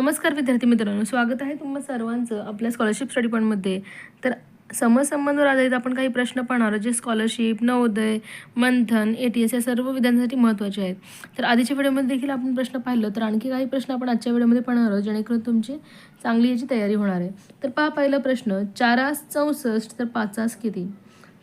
नमस्कार विद्यार्थी मित्रांनो स्वागत आहे तुम्हा सर्वांचं आपल्या स्कॉलरशिप स्टडी पॉईंटमध्ये तर समसंबंधावर आधारित आपण काही प्रश्न पाहणार आहोत जे scholarship Navodaya Manthan A T S या सर्व विद्यार्थ्यांसाठी महत्त्वाचे आहेत. तर आधीच्या व्हिडिओमध्ये देखील आपण प्रश्न पाहिलं तर आणखी काही प्रश्न आपण आजच्या व्हिडिओमध्ये पाहणार आहोत जेणेकरून तुमची चांगली याची तयारी होणार आहे. तर पहा पहिला प्रश्न चारास चौसष्ट तर पाचास किती?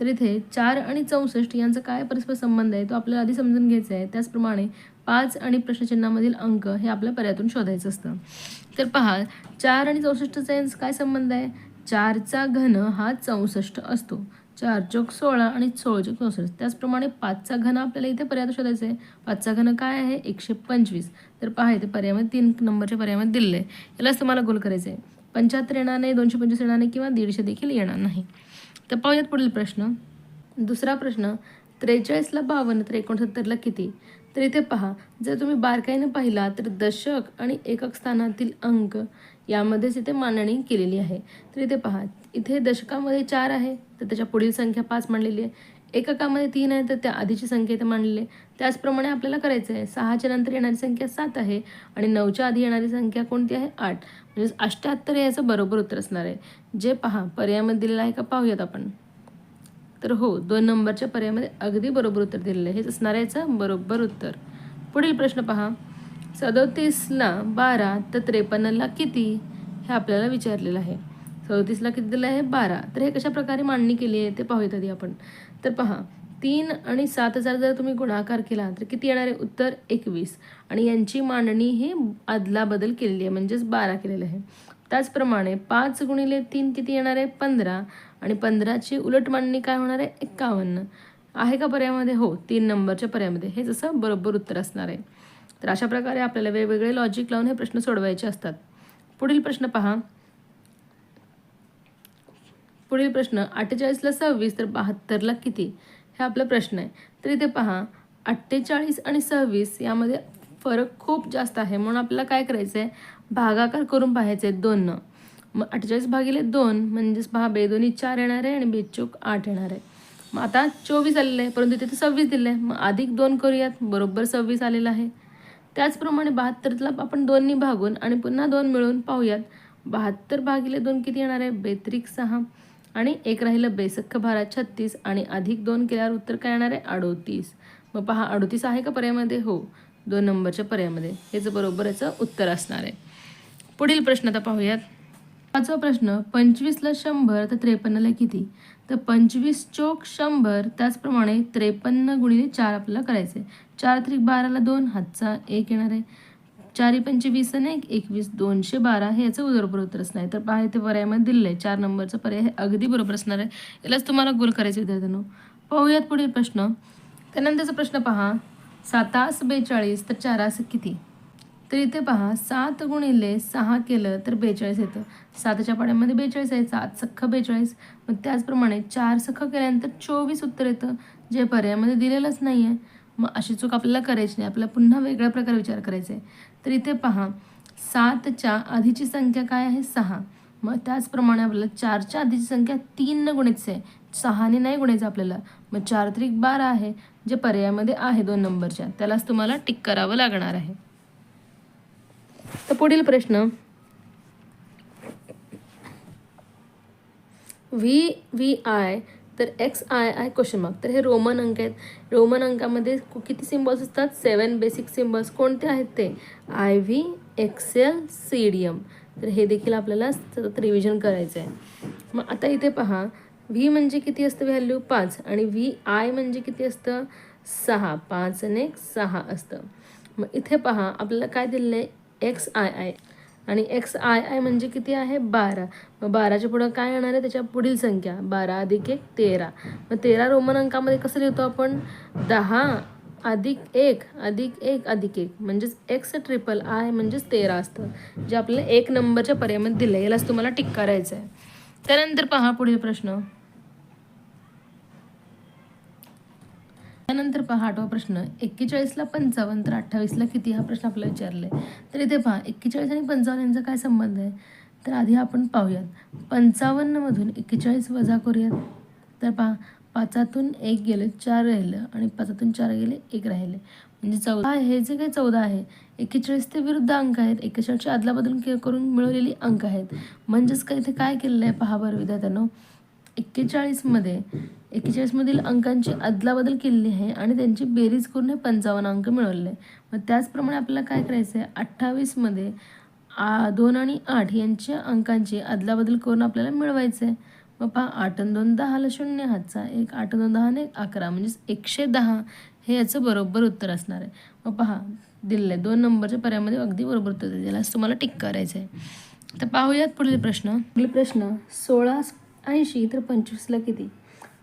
तर इथे चार आणि चौसष्ट यांचा काय परस्पर संबंध आहे तो आपल्याला आधी समजून घ्यायचा आहे. त्याचप्रमाणे पाच आणि प्रश्नचिन्हामधील अंक हे आपल्या पर्यातून शोधायचं असतं. तर पहा चार आणि चौसष्टचा यांचा काय संबंध आहे? चारचा घन हा चौसष्ट असतो. चार चौक सोळा आणि सोळ चोक चौसष्ट. त्याचप्रमाणे पाचचा घन आपल्याला इथे पर्याय शोधायचा आहे पाचचा घन काय आहे? एकशे पंचवीस. तर पहा इथे पर्यायामध्ये तीन नंबरच्या पर्यायामध्ये दिलेलं आहे यालाच तुम्हाला गोल करायचं आहे पंच्याहत्तर येणार नाही दोनशे पंचवीस येणार नाही किंवा दीडशे देखील येणार नाही. तर पाहूयात पुढील प्रश्न. दुसरा प्रश्न त्रेचाळीसला बावन्न तर एकोणसत्तरला किती? तर इथे पहा जर तुम्ही बारकाईनं पाहिला तर दशक आणि एकक स्थानातील अंक यामध्येच इथे मांडणी केलेली आहे. तर इथे पहा इथे दशकामध्ये चार आहे तर त्याच्या पुढील संख्या पाच मांडलेली आहे. एककामध्ये तीन आहे तर त्या आधीची संख्या इथे मांडलेली आहे. त्याचप्रमाणे आपल्याला करायचं आहे सहाच्या नंतर येणारी संख्या सात आहे आणि नऊच्या आधी येणारी संख्या कोणती आहे? आठ. म्हणजे अष्ट्याहत्तर हे याचं बरोबर उत्तर असणार आहे. जे पहा पर्यायामध्ये दिलेलं आहे का पाहूयात आपण. तर हो दोन नंबरच्या पर्यायामध्ये अगदी बरोबर उत्तर दिलेलं आहे. हेच असणार आहे याचं बरोबर उत्तर. पुढील प्रश्न पहा. सदोतीसला बारा तर त्रेपन्नला किती? हे आपल्याला विचारलेलं आहे. सदोतीसला किती दिलं आहे? बारा. तर हे कशा प्रकारे मांडणी केली आहे ते पाहूयात आधी आपण. तर पहा तीन आणि सात हजार जर तुम्ही गुणाकार केला तर किती येणार आहे? उत्तर एकवीस. आणि यांची मांडणी ही अदलाबदल केलेली आहे म्हणजेच बारा केलेलं आहे. त्याचप्रमाणे पाच गुणिले तीन किती येणार आहे? पंधरा. आणि पंधराची उलट मांडणी काय होणार आहे? एक्कावन्न आहे का पर्यायामध्ये? हो. तीन नंबरच्या पर्यायामध्ये. हे जसं बरोबर उत्तर असणार आहे. तर अशा प्रकारे आपल्याला वेगवेगळे लॉजिक लावून हे प्रश्न सोडवायचे असतात. पुढील प्रश्न पहा. पुढील प्रश्न अठ्ठेचाळीसला सव्वीस तर बहात्तरला किती? हे आपला प्रश्न आहे. तर इथे पहा. अठ्ठेचाळीस आणि सव्वीस यामध्ये फरक खूप जास्त आहे. म्हणून आपल्याला काय करायचं आहे भागाकार करून पाहायचे आहेत दोननं मग अठ्ठेचाळीस भागिले दोन म्हणजेच पहा बेदोनी चार येणार आहे आणि बेचूक आठ येणार आहे. मग आता चोवीस आलेलं आहे परंतु तिथे सव्वीस दिलं आहे. मग अधिक दोन करूयात बरोबर सव्वीस आलेलं आहे. त्याचप्रमाणे बहात्तरला आपण दोन्ही भागून आणि पुन्हा दोन मिळून पाहूयात. बहात्तर भागिले दोन किती येणार आहे? बेत्रिक सहा. आणि एक राहिलं बेसख्ख भारा छत्तीस आणि अधिक दोन केल्यावर उत्तर काय येणार आहे? अडोतीस. मग पहा अडोतीस आहे का पर्यायामध्ये? हो दोन नंबरच्या पर्यायामध्ये. हेच बरोबर याचं उत्तर असणार आहे. पुढील प्रश्न आता पाहूयात. पाचवा प्रश्न पंचवीसला शंभर तर त्रेपन्नला किती? तर पंचवीस चोक शंभर त्याचप्रमाणे त्रेपन्न गुणिले चार आपल्याला करायचे चार त्रिक बाराला दोन हातचा एक येणार आहे. चारी पंचवीस आणि एक एकवीस दोनशे बारा हे याचं बरोबर उत्तर असणार आहे. तर पहा इथे पर्यायामध्ये दिलेलं आहे चार नंबरचं पर्याय हे अगदी बरोबर असणार आहे. यालाच तुम्हाला गोल करायचे विद्यार्थ्यांनो. पाहूयात पुढील प्रश्न. त्यानंतरचा प्रश्न पहा. सातास बेचाळीस तर चारास किती? तर इथे पहा सात गुणिले सहा केलं तर बेचाळीस येतं. सातच्या पाड्यामध्ये बेचाळीस आहे सात सख्ख बेचाळीस. मग त्याचप्रमाणे चार सख्ख केल्यानंतर चोवीस उत्तर येतं जे पर्यायामध्ये दिलेलंच नाही आहे मग अशी चूक आपल्याला करायची नाही आपल्याला पुन्हा वेगळ्या प्रकारे विचार करायचा आहे. तर इथे पहा सातच्या आधीची संख्या काय आहे? सहा. मग त्याचप्रमाणे आपल्याला चारच्या आधीची संख्या तीन न गुणायचं आहे. सहाने नाही गुणायचं आपल्याला. मग चार त्रिक बारा आहे जे पर्यायामध्ये आहे दोन नंबरच्या. त्यालाच तुम्हाला टिक करावं लागणार आहे. तर पुढील प्रश्न. व्ही व्ही आय तर X I I question mark तर हे रोमन अंक आहेत. रोमन अंकामध्ये किती सिम्बॉल्स असतात? सेवन बेसिक सिम्बॉल्स कोणते आहेत ते? I V XL C D M तर हे देखील आपल्याला सतत रिव्हिजन करायचं आहे मग आता इथे पहा. व्ही म्हणजे किती असतं व्हॅल्यू पाच. आणि व्ही आय म्हणजे किती असतं? सहा. पाच आणि एक सहा असतं. मग इथे पहा. आपल्याला काय दिलेलं आहे एक्स आय आय आणि एक्स आय आय म्हणजे किती आहे? बारा. मग बाराच्या पुढं काय येणार आहे? त्याच्या पुढील संख्या. बारा अधिक एक तेरा. मग तेरा रोमन अंकामध्ये कसं लिहितो आपण? दहा अधिक एक अधिक एक अधिक एक. म्हणजेच एक्स ट्रिपल आय म्हणजेच तेरा असतं. जे आपल्याला एक नंबरच्या पर्यायामध्ये दिलं आहे यालाच तुम्हाला टिक करायचं आहे त्यानंतर पहा पुढील प्रश्न. त्यानंतर पहा आठवा प्रश्न. एक्केचाळीसला पंचावन्न तर अठ्ठावीसला किती? हा प्रश्न आपल्याला विचारला आहे तर इथे पहा एक्केचाळीस आणि पंचावन्न यांचा काय संबंध आहे? तर आधी आपण पाहूयात. पंचावन्नमधून एक्केचाळीस वजा करूयात. तर पहा पाचातून एक गेले चार राहिलं आणि पाचातून चार गेले एक राहिले. म्हणजे चौदा हे जे काही चौदा आहे एक्केचाळीस ते विरुद्ध अंक आहेत. एकेचाळीसच्या अदलाबदल करून मिळवलेली अंक आहेत. म्हणजेच काय? इथे काय केलेलं आहे? पहा बरं विद्यार्थ्यांनो. एक्केचाळीसमध्ये एक्केचाळीसमधील अंकांची अदलाबदल केलेली आहे आणि त्यांची बेरीज करून हे पंचावन्न अंक मिळवले. मग त्याचप्रमाणे आपल्याला काय करायचं आहे अठ्ठावीसमध्ये आ दोन आणि आठ यांच्या अंकांची अदलाबदल करून आपल्याला मिळवायचं आहे मग पहा आठ आणि दोन दहाला शून्य हातचा एक आठ दोन दहा आणि एक अकरा म्हणजेच एकशे दहा हे याचं बरोबर उत्तर असणार आहे. मग पहा दिलेलं आहे दोन नंबरच्या पर्यायामध्ये अगदी बरोबर उत्तर दिलं यालाच तुम्हाला टिक करायचं आहे तर पाहूयात पुढील प्रश्न. पुढील प्रश्न सोळा ऐंशी तर पंचवीसला किती?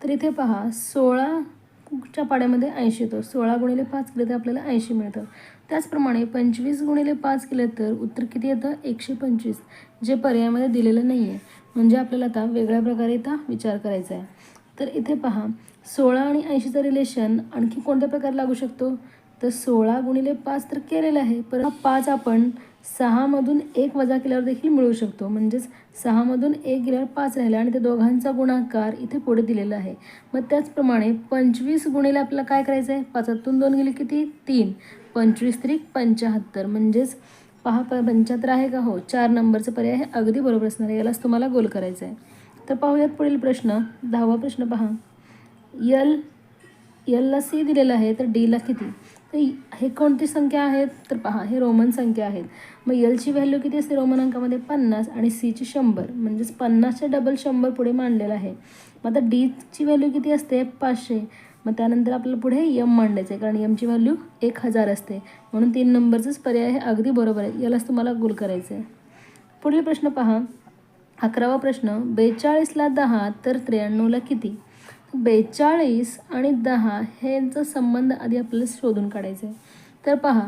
तर इथे पहा सोळाच्या पाड्यामध्ये ऐंशी येतो. सोळा गुणिले पाच केले तर आपल्याला ऐंशी मिळतं. त्याचप्रमाणे पंचवीस गुणिले पाच केलं तर उत्तर किती येतं? एकशे पंचवीस. जे पर्यायामध्ये दिलेलं नाही आहे म्हणजे आपल्याला आता वेगळ्या प्रकारे इथं विचार करायचा आहे. तर इथे पहा सोळा आणि ऐंशीचं रिलेशन आणखी कोणत्या प्रकारे लागू शकतो? तर सोळा गुणिले पाच तर केलेलं आहे. परत पाच आपण सहामधून एक वजा केल्यावर देखील मिळू शकतो. म्हणजेच सहामधून एक गेल्यावर पाच राहिला आणि त्या दोघांचा गुणाकार इथे पुढे दिलेला आहे. मग त्याचप्रमाणे पंचवीस गुणिले आपल्याला काय करायचं आहे पाचातून दोन गेले किती? तीन. पंचवीस त्रिक पंच्याहत्तर म्हणजेच पहा प पंच्याहत्तर आहे का? हो. चार नंबरचं पर्याय हे अगदी बरोबर असणार आहे. यालाच तुम्हाला गोल करायचं आहे तर पाहूयात पुढील प्रश्न. दहावा प्रश्न पहा. यल यलला सी दिलेला आहे तर डीला किती? तर हे कोणती संख्या आहेत? तर पहा हे रोमन संख्या आहेत. मग यलची व्हॅल्यू किती असते रोमन अंकामध्ये? पन्नास आणि सीची शंभर. म्हणजेच पन्नासच्या डबल शंभर पुढे मांडलेलं आहे. मग आता डीची व्हॅल्यू किती असते? पाचशे. मग त्यानंतर आपल्याला पुढे यम मांडायचं आहे कारण यमची व्हॅल्यू एक हजार असते. म्हणून तीन नंबरचाच पर्याय हे अगदी बरोबर आहे. यालाच तुम्हाला गुल करायचं आहे पुढील प्रश्न पहा. अकरावा प्रश्न बेचाळीसला दहा तर त्र्याण्णवला किती? बेचाळीस आणि दहा हे यांचा संबंध आधी आपल्याला शोधून काढायचा आहे. तर पहा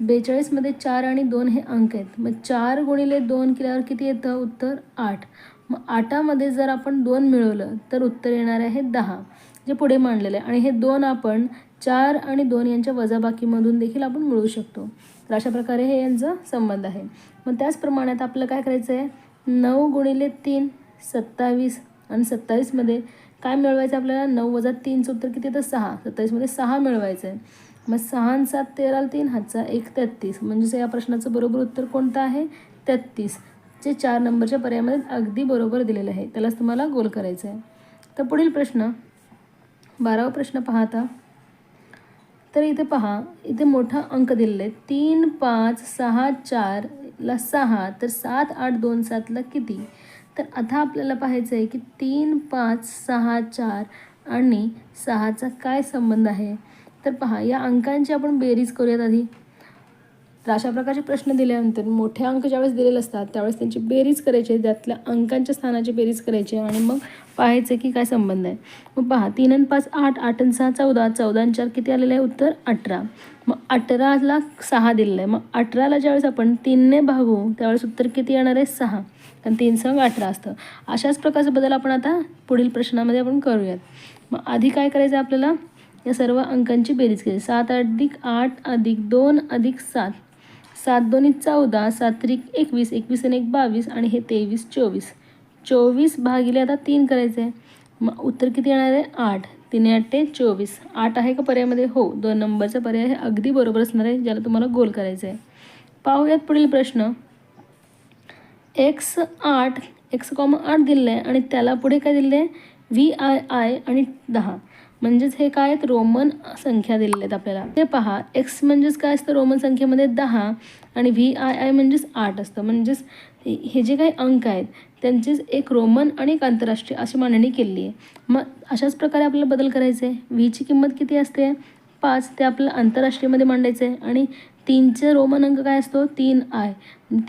बेचाळीसमध्ये चार आणि दोन हे अंक आहेत. मग चार गुणिले दोन केल्यावर किती येतं? उत्तर आठ. मग आठामध्ये जर आपण दोन मिळवलं तर उत्तर येणार आहे दहा जे पुढे मांडलेलं आहे. आणि हे दोन आपण चार आणि दोन यांच्या वजाबाकीमधून देखील आपण मिळवू शकतो. तर अशा प्रकारे हे यांचा संबंध आहे. मग त्याचप्रमाणे आता आपल्याला काय करायचं आहे नऊ गुणिले तीन सत्तावीस. आणि सत्तावीसमध्ये काय मिळवायचं आपल्याला? नऊ वजा तीनचं उत्तर किती तर सहा. सत्तावीसमध्ये सहा मिळवायचं आहे मग सहा आणि सात तेरा तीन हातचा एक तेहत्तीस म्हणजेच या प्रश्नाचं बरोबर उत्तर कोणतं आहे? तेहत्तीस जे चार नंबरच्या पर्यायामध्ये अगदी बरोबर दिलेलं आहे. त्यालाच तुम्हाला गोल करायचं आहे तर पुढील प्रश्न. बारावा प्रश्न पाहता. तर इथे पहा. इथे मोठा अंक दिलेला आहे. तीन पाच सहा चारला सहा. तर सात आठ दोन सातला किती? तर आता आपल्याला पाहायचं आहे की तीन पाच सहा चार आणि सहाचा काय संबंध आहे? तर पहा या अंकांची आपण बेरीज करूयात आधी. तर अशा प्रकारचे प्रश्न दिल्यानंतर मोठे अंक ज्यावेळेस दिलेले असतात त्यावेळेस त्यांची बेरीज करायची त्यातल्या अंकांच्या स्थानाची बेरीज करायची आणि मग पाहायचं की काय संबंध आहे. मग पहा तीन आणि पाच आठ आठ आणि सहा चौदा चौदा आणि चार किती आलेलं आहे? उत्तर अठरा. मग अठराला सहा दिलेलं आहे. मग अठराला ज्यावेळेस आपण तीनने भागू त्यावेळेस उत्तर किती येणार आहे? सहा. कारण तीन संघ अठरा असतं. अशाच प्रकारचा बदल आपण आता पुढील प्रश्नामध्ये आपण करूयात. मग आधी काय करायचं आपल्याला? या सर्व अंकांची बेरीज केली. सात अधिक आठ अधिक दोन अधिक सात. सात दोन्ही चौदा सात त्रिक एकवीस एकवीस आणि एक बावीस आणि हे तेवीस चोवीस. चोवीस भागिले आता तीन करायचं. आहे मग उत्तर किती येणार आहे? आठ. तीन आठ चोवीस. आठ आहे का पर्यायामध्ये? हो. दोन नंबरचा पर्याय हे अगदी बरोबर असणार आहे ज्याला तुम्हाला गोल करायचं आहे पाहूयात पुढील प्रश्न. एक्स आठ एक्स कॉम आठ दिलेलं आहे आणि त्याला पुढे काय दिलेलं आहे? व्ही आय आय आणि दहा. म्हणजेच हे काय आहेत? रोमन संख्या दिलेल्या आहेत आपल्याला. ते पहा एक्स म्हणजेच काय असतं? रोमन संख्येमध्ये दहा आणि व्ही आय आय म्हणजेच आठ असतं. म्हणजेच हे जे काही अंक आहेत त्यांचीच एक रोमन आणि एक आंतरराष्ट्रीय अशी मांडणी केलेली आहे. मग अशाच प्रकारे आपल्याला बदल करायचे आहे. व्हीची किंमत किती असते? पाच. ते आपल्याला आंतरराष्ट्रीयमध्ये मांडायचं आहे. आणि तीनचे रोमन अंक काय असतो? तीन आय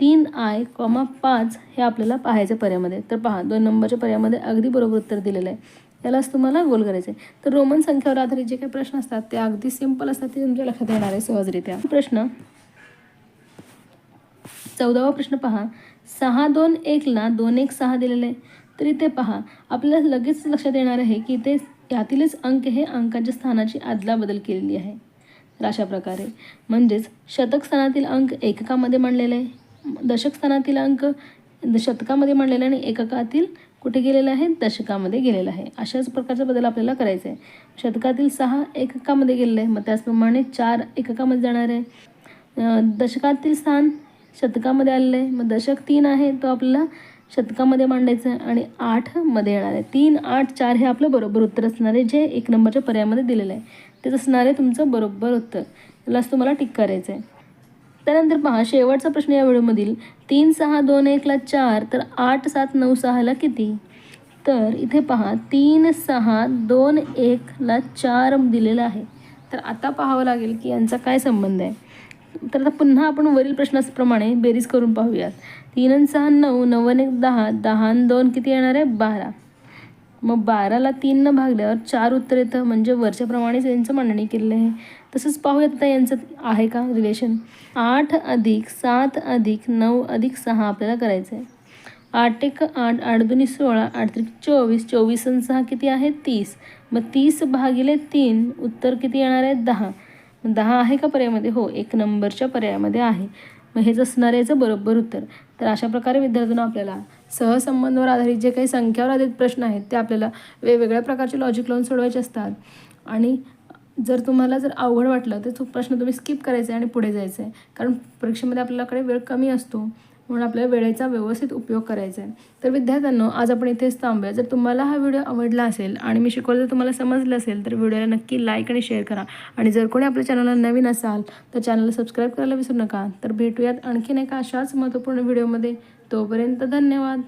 तीन आय कॉमा पाच हे आपल्याला पाहायचं पर्यामध्ये तर पहा दोन नंबरच्या पर्यामध्ये अगदी बरोबर उत्तर दिलेलं आहे. यालाच तुम्हाला गोल करायचं आहे तर रोमन संख्यावर आधारित जे काही प्रश्न असतात ते अगदी सिंपल असतात ते तुमच्या लक्षात येणार आहे सहजरित्या. प्रश्न चौदावा प्रश्न पहा. सहा दोन एकला दोन एक सहा दिलेले. आहे तर इथे पहा. आपल्याला लगेच लक्षात येणार आहे की ते यातीलच अंक हे अंकाच्या स्थानाची आदलाबदल केलेली आहे. तर अशा प्रकारे. म्हणजेच शतक स्थानातील अंक एककामध्ये मांडलेले आहे दशक स्थानातील अंक शतकामध्ये मांडलेले आणि एककातील कुठे गेलेलं आहे? दशकामध्ये गेलेला आहे. अशाच प्रकारचा बदल आपल्याला करायचा आहे शतकातील सहा एककामध्ये गेलेलं आहे. मग त्याचप्रमाणे चार एककामध्ये जाणार आहे. दशकातील स्थान शतकामध्ये आलेलं आहे. मग दशक तीन आहे तो आपल्याला शतकामध्ये मांडायचं आहे आणि आठमध्ये येणार आहे. तीन आठ चार हे आपलं बरोबर उत्तर असणार आहे. जे एक नंबरच्या पर्यायामध्ये दिलेलं आहे. तेच असणार आहे तुमचं बरोबर उत्तर. त्यालाच तुम्हाला टिक करायचं आहे त्यानंतर पहा शेवटचा प्रश्न या व्हिडिओमधील तीन सहा दोन एकला चार तर आठ सात नऊ सहाला किती? तर इथे पहा तीन सहा दोन एकला चार दिलेला आहे. तर आता पाहावं लागेल की यांचा काय संबंध आहे. तर आता पुन्हा आपण वरील प्रश्नाप्रमाणे बेरीज करून पाहूयात. तीन आणि सहा नऊ नऊ एक दहा दहा आणि दोन किती येणार आहे? बारा. मग बाराला तीननं भागल्यावर चार उत्तर येतं. म्हणजे वरच्याप्रमाणेच यांचं मांडणी केलेलं आहे. तसंच पाहूयात आता यांचं आहे का रिलेशन आठ अधिक सात अधिक नऊ अधिक सहा आपल्याला करायचं आहे. आठ एक आठ आठ दोन्ही सोळा आठ त्रिक चोवीस चोवीस आणि सहा किती आहे? तीस. मग तीस भागिले तीन उत्तर किती येणार आहे? दहा. दहा आहे का पर्यायामध्ये? हो एक नंबरच्या पर्यायामध्ये आहे. मग हेच असणार याचं बरोबर उत्तर. तर अशा प्रकारे विद्यार्थ्यांना आपल्याला सहसंबंधावर आधारित जे काही संख्यावर आधारित प्रश्न आहेत ते आपल्याला वेगवेगळ्या प्रकारचे लॉजिक लावून सोडवायचे असतात. आणि जर तुम्हाला जर अवघड वाटलं तर तो प्रश्न तुम्ही स्किप करायचा आहे आणि पुढे जायचं आहे कारण परीक्षेमध्ये आपल्याकडे वेळ कमी असतो म्हणून आपल्याला वेळेचा व्यवस्थित उपयोग करायचा आहे तर विद्यार्थ्यांनो आज आपण इथेच थांबूया. जर तुम्हाला हा व्हिडिओ आवडला असेल आणि मी शिकवलं जर तुम्हाला समजलं असेल तर व्हिडिओला नक्की लाईक आणि शेअर करा. आणि जर कोणी आपल्या चॅनलला नवीन असाल तर चॅनलला सबस्क्राईब करायला विसरू नका. तर भेटूयात आणखीन एका अशाच महत्त्वपूर्ण व्हिडिओमध्ये. तोपर्यंत धन्यवाद.